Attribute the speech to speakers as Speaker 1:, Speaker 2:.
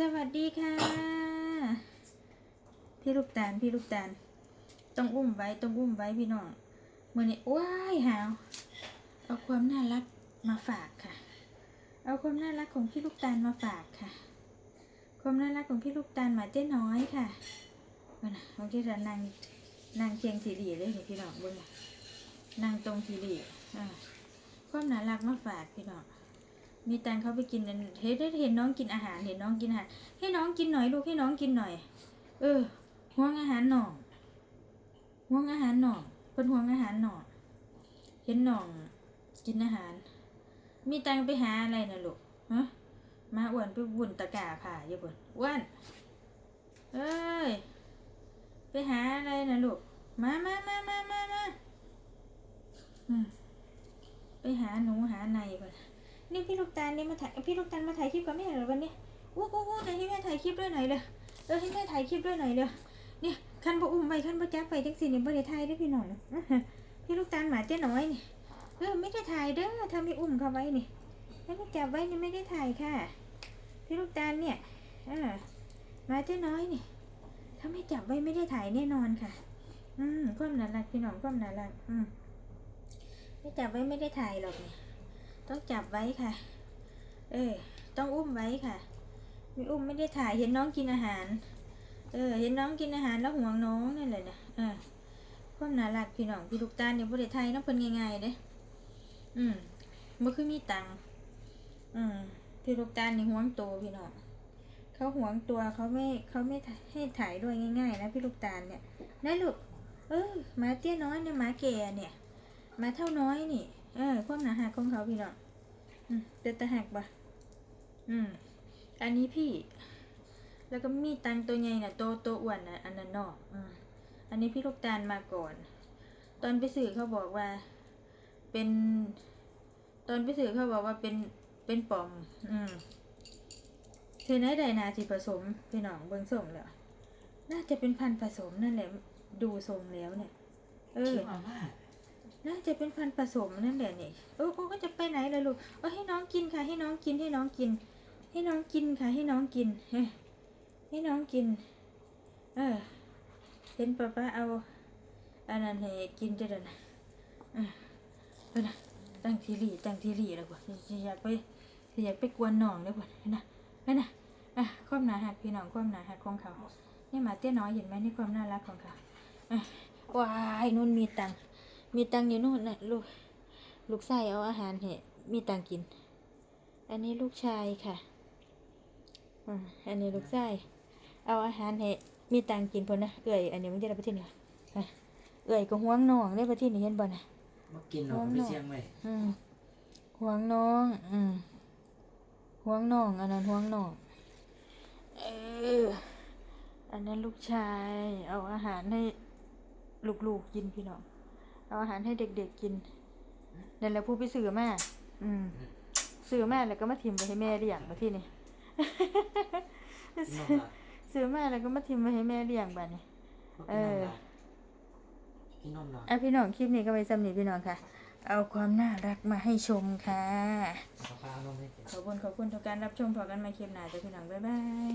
Speaker 1: สวัสดีค่ะ พี่ลูกตาลพี่ลูกตาลต้องอุ้มไว้ต้องอุ้มไว้พี่น้องเมื่อนี้ว้ายหาวเอาความน่ารักมาฝากค่ะ เอาความน่ารักของพี่ลูกตาลมาฝากค่ะ ความน่ารักของพี่ลูกตาลหมาเจ้น้อยค่ะเอนะบางทีเรานั่งนั่งเคียงทีดีเลยพี่น้องเบิ่งน่ะนั่งตรงทีดีอ่าความน่ารักมาฝากพี่น้อง มีตังเขาไปกินอันเห็นได้เห็นน้องกินอาหารเห็นน้องกินอาหารให้น้องกินหน่อยลูกให้น้องกินหน่อย เออห่วงอาหารหน่องห่วงอาหารหน่องเพิ่นห่วงอาหารหน่องเห็นหน่องกินอาหาร มีตังไปหาอะไรนะลูกฮะมาอ้วนไปบุ่นตะกร้าผ่าอยู่บนอ้วนเอ้ยไปหาอะไรนะลูกมามามามามามาไปหาหนูหาในก นี่พี่ลูกตาลนี่มาถ่ายพี่ลูกตาลมาถ่ายคลิปกับแม่เหรอวันนี้อู้อู้อู้ไหนให้แม่ถ่ายคลิปด้วยหน่อยเลยเออให้แม่ถ่ายคลิปด้วยหน่อยเลยเนี่ยคันบ่อุ้มไปคันบ่จับไปจังสินี่บ่ได้ถ่ายได้พี่น้องพี่ลูกตาลหมาเจ้น้อยนี่เออไม่ได้ถ่ายเด้อถ้าไม่อุ้มเขาไว้นี่ถ้าไม่จับไว้นี่ไม่ได้ถ่ายค่ะ พี่ลูกตาลเนี่ยเออหมาเจ้น้อยนี่ถ้าไม่จับไว้ไม่ได้ถ่ายแน่นอนค่ะ อืมความน่ารักพี่น้องความน่ารักอืมไม่จับไว้ไม่ได้ถ่ายหรอกเนี่ย ต้องจับไว้ค่ะ เออ ต้องอุ้มไว้ค่ะ ไม่อุ้มไม่ได้ถ่ายเห็นน้องกินอาหาร เออ เห็นน้องกินอาหารแล้วห่วงน้องนั่นแหละนะเออความน่ารักพี่น้องพี่ลูกตาลเนี่ยบ่ได้ไทยน้องเพิ่นง่ายๆเด้อืมบ่คือมีตังค์อืมพี่ลูกตาลนี่ห่วงตัวพี่น้องเขาห่วงตัวเขาไม่เขาไม่ให้ถ่ายด้วยง่าย ๆ นะพี่ลูกตาลเนี่ยนะลูกเออหมาเตี้ยน้อยเนี่ยหมาแก่เนี่ยหมาเท่าน้อยนี่ เออความหนาหักของเขาพี่น้องอืมเป็นตะหักปะอืมอันนี้พี่ แล้วก็มีตังตัวใหญ่น่ะโตโตอ้วนน่ะอันนั้นนอกอืมอันนี้พี่ลูกตาลมาก่อน ตอนไปสื่อเขาบอกว่า เป็น ตอนไปสื่อเขาบอกว่าเป็นเป็นปอม อืมคือในใดนาสิผสมพี่น้องเบิ่งส่งแล้วน่าจะเป็นพันธุ์ผสมนั่นแหละ ดูทรงแล้วเนี่ย เออ
Speaker 2: คิดว่า
Speaker 1: น่าจะเป็นพันผสมนั่นแหละเนี่เออเขาก็จะไปไหนล่ะลูกเออให้น้องกินค่ะ ให้น้องกินให้น้องกิน ให้น้องกินค่ะ ให้น้องกินให้น้องกิน เออเห็นป้าป้าเอาอันนั้นให้กินจะเดินะเออนะตั้งทีรีตั้งทีรีแล้วกว่าอยากไปอยากไปกวนน้องเลยกว่านะนั่นนะอะความหนาหักพี่น้องความหนาหักของเขานี่หมาเตี้ยน้อยเห็นไหมนี่ความน่ารักของเขาอะว้ายนุ่นมีตังค์ มีตังค์อยู่นู่นน่ะลูก ลูกชายเอาอาหารให้มีตังค์กิน อันนี้ลูกชายค่ะอืมอันนี้ลูกชายเอาอาหารให้มีตังค์กินพอนะเอื่อยอันนี้มันจะได้ไปที่ไหนอะเอื่อยก็ห่วงน้องได้ไปที่นี่เห็นบ่นะ
Speaker 2: มากินเราก็ไปเสี่ยงไว้
Speaker 1: อืมห่วงน้อง อืมห่วงน้อง อันนั้นห่วงน้อง เออ อันนั้นลูกชาย เอาอาหารให้ลูกๆกินพี่น้อง เอาอาหารให้เด็กๆกินนั่นแหละผู้ไปซื้อมาอืมซื้อมาแล้วก็มาทิมไปให้แม่เลี้ยงมาที่นี่
Speaker 2: กินนมละ
Speaker 1: ซื้อมาแล้วก็มาทิมไปให้แม่เลี้ยงบัดนี้เออ
Speaker 2: กินนมละ
Speaker 1: อะพี่น้องคลิปนี้ก็ไปสำนีพี่น้องค่ะ เอาความน่ารักมาให้ชมค่ะ
Speaker 2: เอาปลาเอานมให้กิน
Speaker 1: ขอบคุณขอบคุณทุกการรับชมพอกันใหมาคลิปหน้าจ้ะพี่น้องบ๊ายบาย